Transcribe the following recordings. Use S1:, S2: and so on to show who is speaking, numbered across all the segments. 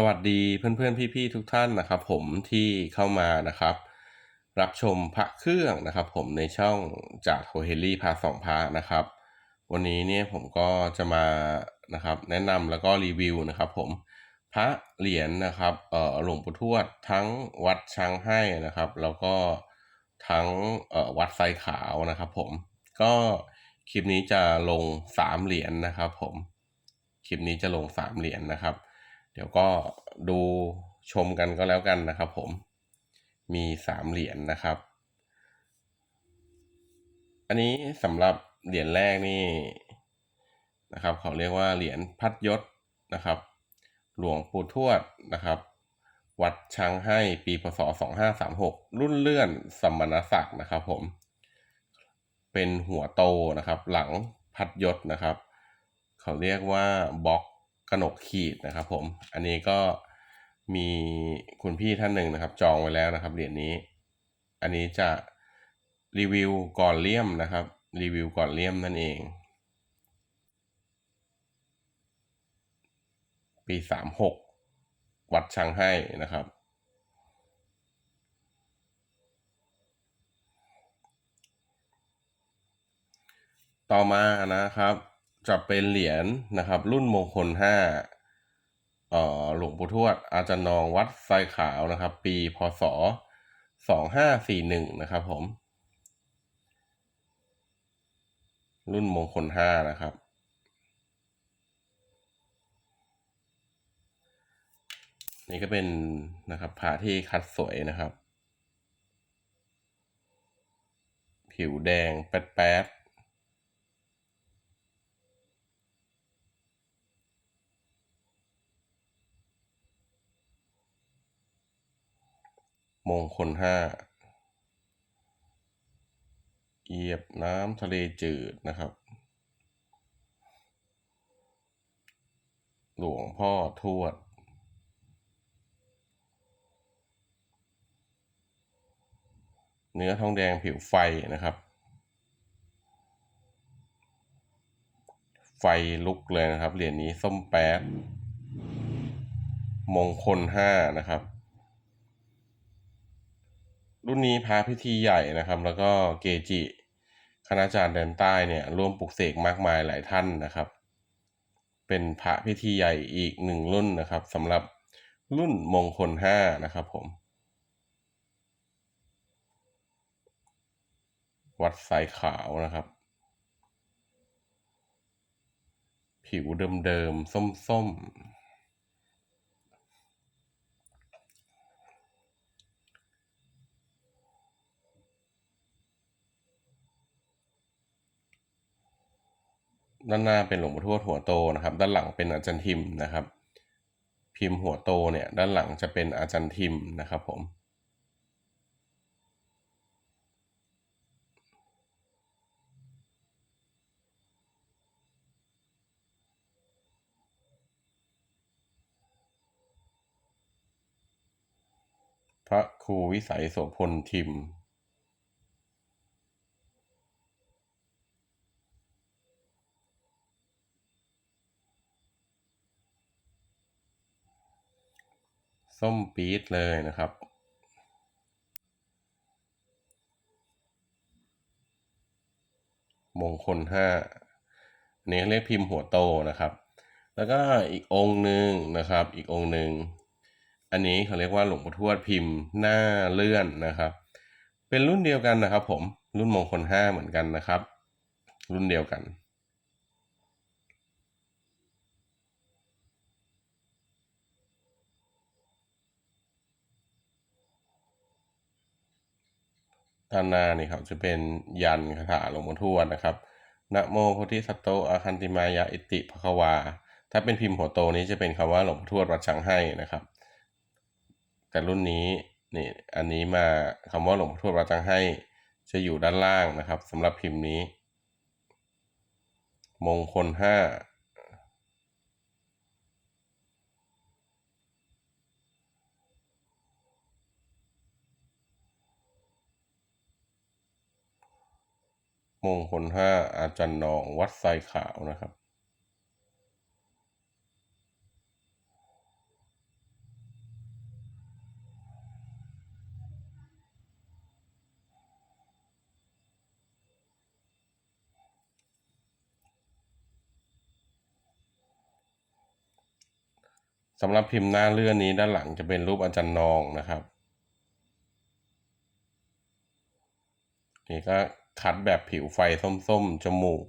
S1: สวัสดีเพื่อนๆพี่ๆทุกท่านนะครับ ผมที่เข้ามานะครับ รับชมพระเครื่องนะครับ ผมในช่องจากโฮเฮลี่พาสองพระนะครับ วันนี้เนี่ยผมก็จะมานะครับ แนะนำแล้วก็รีวิวนะครับ ผมพระเหรียญนะครับเอ่อหลวงปู่ทวดทั้งวัดช้างให้นะครับ แล้วก็ทั้งเอ่อวัดไซขาวนะครับ ผมก็คลิปนี้จะลงสามเหรียญนะครับ ผมคลิปนี้จะลงสามเหรียญนะครับ ดี๋ยวก็ดูชมกันก็แล้วกันนะครับผมมีสามเหรียญนะครับ อันนี้สำหรับเหรียญแรกนี่นะครับ เขาเรียกว่าเหรียญพัดยศนะครับ หลวงปู่ทวดนะครับ วัดช้างให้ปีพศ 2536 รุ่นเลื่อนสมณศักดิ์นะครับผม เป็นหัวโตนะครับ หลังพัดยศนะครับ เขาเรียกว่าบล็อก กระหนกขีดนะครับ ผม อันนี้ก็มีคุณพี่ท่านหนึ่งนะครับ จองไว้แล้วนะครับเหรียญนี้ อันนี้จะรีวิวก่อนเลี่ยมนะครับ รีวิวก่อนเลี่ยมนั่นเอง ปีสามหกวัดช้างให้นะครับ ต่อมานะครับ จะเป็นเหรียญนะครับ รุ่นมงคลห้าเอ่อหลวงปู่ทวด อาจารย์นองวัดไซขาวนะครับ ปีพศสองห้าสี่หนึ่งนะครับผม รุ่นมงคลห้านะครับ นี่ก็เป็นนะครับผ้าที่คัดสวยนะครับ ผิวแดงแป๊ดๆ มงคลห้าเหยียบน้ำทะเลจืดนะครับ หลวงพ่อทวด เนื้อทองแดงผิวไฟนะครับ ไฟลุกเลยนะครับ เหรียญนี้ส้มแป๊ดมงคลห้านะครับ รุ่นนี้พาพิธีใหญ่นะครับ แล้วก็เกจิคณาจารย์แดนใต้เนี่ยร่วมปลุกเสกมากมายหลายท่านนะครับ เป็นพระพิธีใหญ่อีกหนึ่งรุ่นนะครับสำหรับรุ่นมงคลห้านะครับผม วัดสายขาวนะครับ ผิวเดิมๆ ส้มๆ ด้านหน้าเป็นหลวงปู่ทวดหัวโตนะครับ ด้านหลังเป็นอาจารย์ทิมนะครับ พิมพ์หัวโตเนี่ยด้านหลังจะเป็นอาจารย์ทิมนะครับผมพระครูวิสัยโสพลทิม ส้มปี๊ดเลยนะครับ มงคลห้าอันนี้เรียกพิมพ์หัวโตนะครับ แล้วก็อีกองค์หนึ่งนะครับ อีกองค์หนึ่งอันนี้เขาเรียกว่าหลวงปู่ทวดพิมพ์หน้าเลื่อนนะครับ เป็นรุ่นเดียวกันนะครับ ผมรุ่นมงคลห้าเหมือนกันนะครับ รุ่นเดียวกัน ด้านหน้านี่ครับจะเป็นยันคาถาหลวงปู่ทวดนะครับนะโมพุทธิสัตโตอาคันติมายะอิติภควา ถ้าเป็นพิมพ์หัวโตนี้จะเป็นคำว่าหลวงปู่ทวดวัดช้างให้นะครับ แต่รุ่นนี้นี่อันนี้มาคำว่าหลวงปู่ทวดวัดช้างให้ จะอยู่ด้านล่างนะครับสำหรับพิมพ์นี้ มงคลห้า มงคลห้าอาจารย์นองวัดไซขาวนะครับ สำหรับพิมพ์หน้าเลื่อนนี้ด้านหลังจะเป็นรูปอาจารย์นองนะครับ นี่ก็ คัดแบบผิวไฟส้มๆ จมูก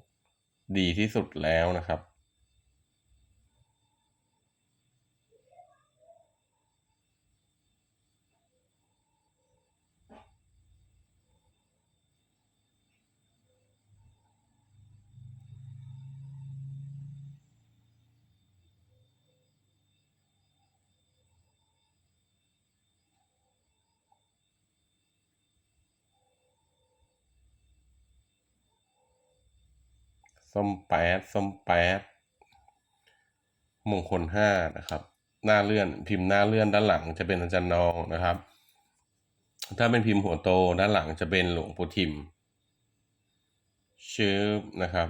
S1: ดีที่สุดแล้วนะครับ ส้มแป๊ดส้มแป๊ดมงคลห้านะครับ หน้าเลื่อนพิมพ์หน้าเลื่อนด้านหลังจะเป็นอาจารย์นองนะครับ ถ้าเป็นพิมพ์หัวโตด้านหลังจะเป็นหลวงปู่ทิมชื่อนะครับ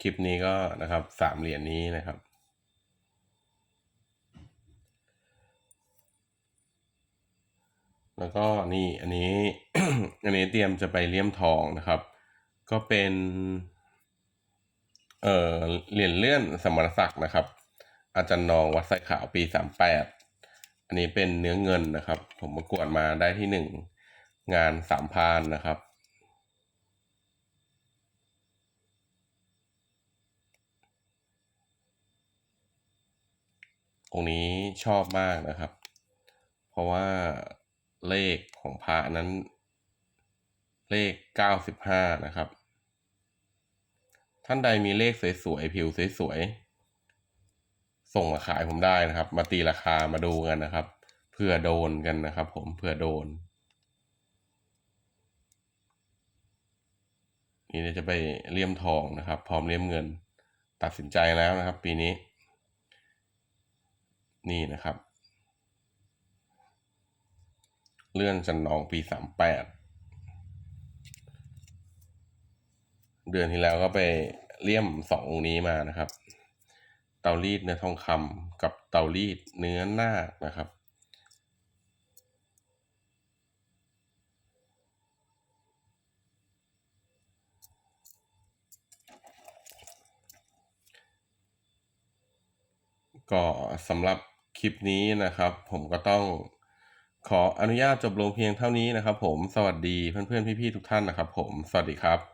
S1: คลิปนี้ก็นะครับสามเหรียญนี้นะครับ แล้วก็นี่อันนี้อันนี้เตรียมจะไปเลี่ยมทองนะครับ ก็เป็นเอ่อเหรียญเลื่อนสมณศักดิ์นะครับ อาจารย์นองวัดไซขาวปีสามแปดอันนี้เป็นเนื้อเงินนะครับ ผมประกวดมาได้ที่หนึ่งงานสามพานนะครับองค์นี้ชอบมากนะครับ เพราะว่า เลขของพระนั้น เลขเก้าสิบห้านะครับ ท่านใดมีเลขสวยๆ ผิวสวยๆ ส่งมาขายผมได้นะครับ มาตีราคามาดูกันนะครับ เพื่อโดนกันนะครับ ผมเพื่อโดน นี่จะไปเลี่ยมทองนะครับ พร้อมเลี่ยมเงิน ตัดสินใจแล้วนะครับ ปีนี้ นี่นะครับ เลื่อนจันนองปีสามแปดเดือนที่แล้วก็ไปเลี่ยมสององค์นี้มานะครับ เตารีดเนื้อทองคำกับเตารีดเนื้อนาคนะครับก็สำหรับคลิปนี้นะครับ ผมก็ต้อง ขออนุญาตจบลงเพียงเท่านี้นะครับผม สวัสดีเพื่อนๆ พี่ๆ ทุกท่านนะครับผม สวัสดีครับ